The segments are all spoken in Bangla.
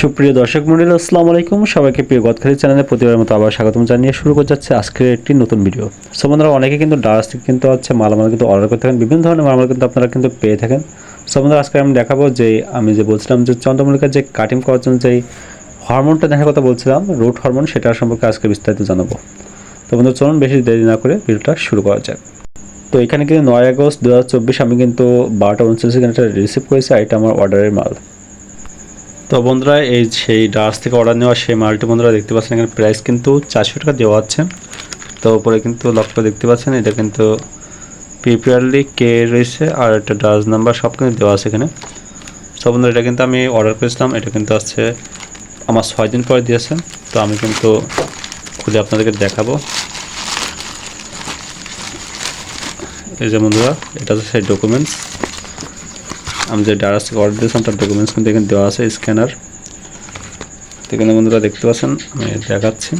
সুপ্রিয় দর্শক মন্ডলী, আসসালামু আলাইকুম। সবাইকে প্রিয় গদখালি চ্যানেলে প্রতিবারের মতো আবার স্বাগতম জানিয়ে শুরু করতে যাচ্ছে আজকের একটি নতুন ভিডিও। সো বন্ধুরা, অনেকে কিন্তু ডাস থেকে কিন্তু হচ্ছে মালামাল কিন্তু অর্ডার করতে থাকেন। বিভিন্ন ধরনের মালামাল কিন্তু আপনারা কিন্তু পেয়ে থাকেন। সো বন্ধুরা, আজকে আমি দেখাবো যে আমি যে বলছিলাম যে চন্দ্রমল্লিকার যে কাটিং করার জন্য যে হরমোনটা দেখার কথা বলছিলাম রুট হরমোন সেটা সম্পর্কে আজকে বিস্তারিত জানাব। তো বন্ধু চলুন বেশি দেরি না করে ভিডিওটা শুরু করা যাক। তো এখানে কিন্তু নয় আগস্ট দু হাজার চব্বিশ আমি কিন্তু বারোটা উনচল্লিশ একটা রিসিভ করেছি, আর এটা আমার অর্ডারের মাল। তো বন্ধুরা, এই সেই ডাস থেকে অর্ডার নেওয়া সেই মালটি বন্ধুরা দেখতে পাচ্ছেন, এখানে প্রাইস কিন্তু চারশো টাকা দেওয়া আছে। তো উপরে কিন্তু লকটা দেখতে পাচ্ছেন, এটা কিন্তু প্রিপেয়ারলি কে রয়েছে আর একটা ডাস নাম্বার সব কিন্তু দেওয়া আছে এখানে। সব বন্ধুরা, এটা কিন্তু আমি অর্ডার করেছিলাম, এটা কিন্তু আসছে আমার ছয় দিন পরে দিয়েছে, তো আমি কিন্তু খুলে আপনাদেরকে দেখাবো। এই যে বন্ধুরা, এটা হচ্ছে সেই ডকুমেন্টস আমি যে ডারাস থেকে অর্ডার দিয়েছিলাম, তার ডকুমেন্টস কিন্তু এখানে দেওয়া আছে স্ক্যানার এখানে বন্ধুরা দেখতে পাচ্ছেন, আমি দেখাচ্ছি।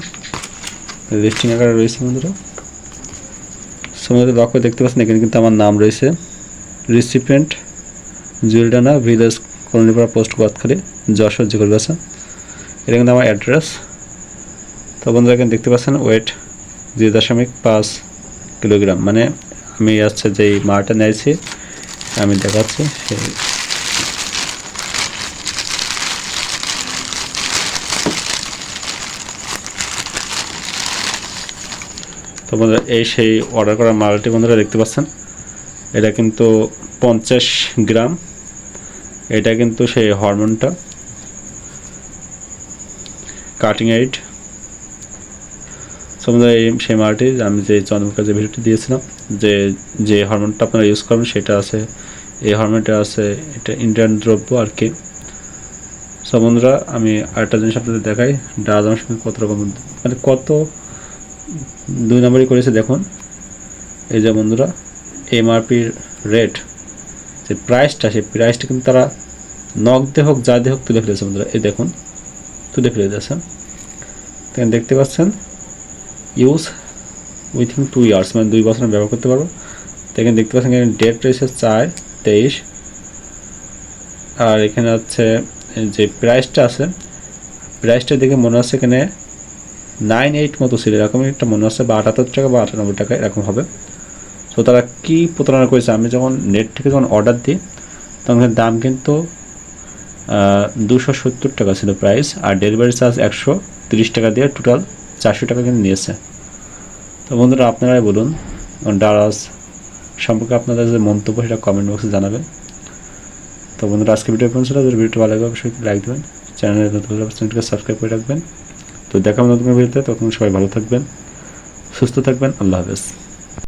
লিস্টিং আকারে রয়েছে বন্ধুরা। লক করে দেখতে পাচ্ছেন, এখানে কিন্তু আমার নাম রয়েছে। রিসিপিয়েন্ট জুয়েলডানা ভিলেজ কলোনিপাড়া পোস্ট গদখালি যশোর জিগল গাছা এটা কিন্তু আমার অ্যাড্রেস তো বন্ধুরা, এখানে দেখতে পাচ্ছেন ওয়েট দুই দশমিক পাঁচ কিলোগ্রাম। মানে আমি আচ্ছা যেই মাটা নিয়েছি আমি দেখাচ্ছি। সেই তো বন্ধুরা, এই সেই অর্ডার করা মালটি বন্ধুরা দেখতে পাচ্ছেন? এটা কিন্তু পঞ্চাশ গ্রাম। এটা কিন্তু সেই হরমোনটা কাটিং এইড সো এই সেই মালটি, আমি যে চন্দ্রমুখা যে ভিডিওটি দিয়েছিলাম, যে যে হরমোনটা আপনারা ইউজ করবেন, সেটা আছে, এই হরমোনটা আছে, এটা ইন্ডিয়ান দ্রব্য আর কি। বন্ধুরা, আমি আরেকটা জিনিস আপনাদের দেখাই ডাজ আমার সঙ্গে কত রকম মানে কত দুই নম্বরই করেছে দেখুন। এই যে বন্ধুরা এমআরপির রেট যে প্রাইসটা সেই প্রাইসটা কিন্তু তারা নখ দিয়ে হোক, যা দিয়ে হোক তুলে ফেলেছে বন্ধুরা। এই দেখুন, তুলে ফেলে দিয়েছে। দেখেন দেখতে পাচ্ছেন ইউজ উইথিন টু ইয়ার্স মানে দুই বছর ব্যবহার করতে পারব। তো এখানে দেখতে পাচ্ছেন, এখানে ডেট রয়েছে চার, তেইশ। আর এখানে হচ্ছে যে প্রাইসটা আছে প্রাইসটা দেখে মনে হচ্ছে এখানে নাইন এইট মতো ছিল। এরকম একটা মনে হচ্ছে বা আটাত্তর টাকা বা আটানব্বই টাকা এরকম হবে। তো তারা কী প্রতারণা করেছে? আমি যখন নেট থেকে যখন অর্ডার দিই, তখন দাম কিন্তু দুশো সত্তর টাকা ছিল প্রাইস আর ডেলিভারি চার্জ একশো তিরিশ টাকা দিয়ে টোটাল চারশো টাকা কিন্তু নিয়েছে। তো বন্ধুরা, আপনারাই বলুন, ডারাস সম্পর্কে আপনাদের যে মন্তব্য, সেটা কমেন্ট বক্সে জানাবেন। তো বন্ধুরা আজকে ভিডিও পৌঁছলো যদি ভিডিওটা ভালো লাগে, অবশ্যই লাইক দেবেন। চ্যানেলে নতুন চ্যানেলটিকে সাবস্ক্রাইব করে রাখবেন। তো দেখাবো নতুন ভিডিওতে। তখন সবাই ভালো থাকবেন, সুস্থ থাকবেন। আল্লাহ হাফেজ।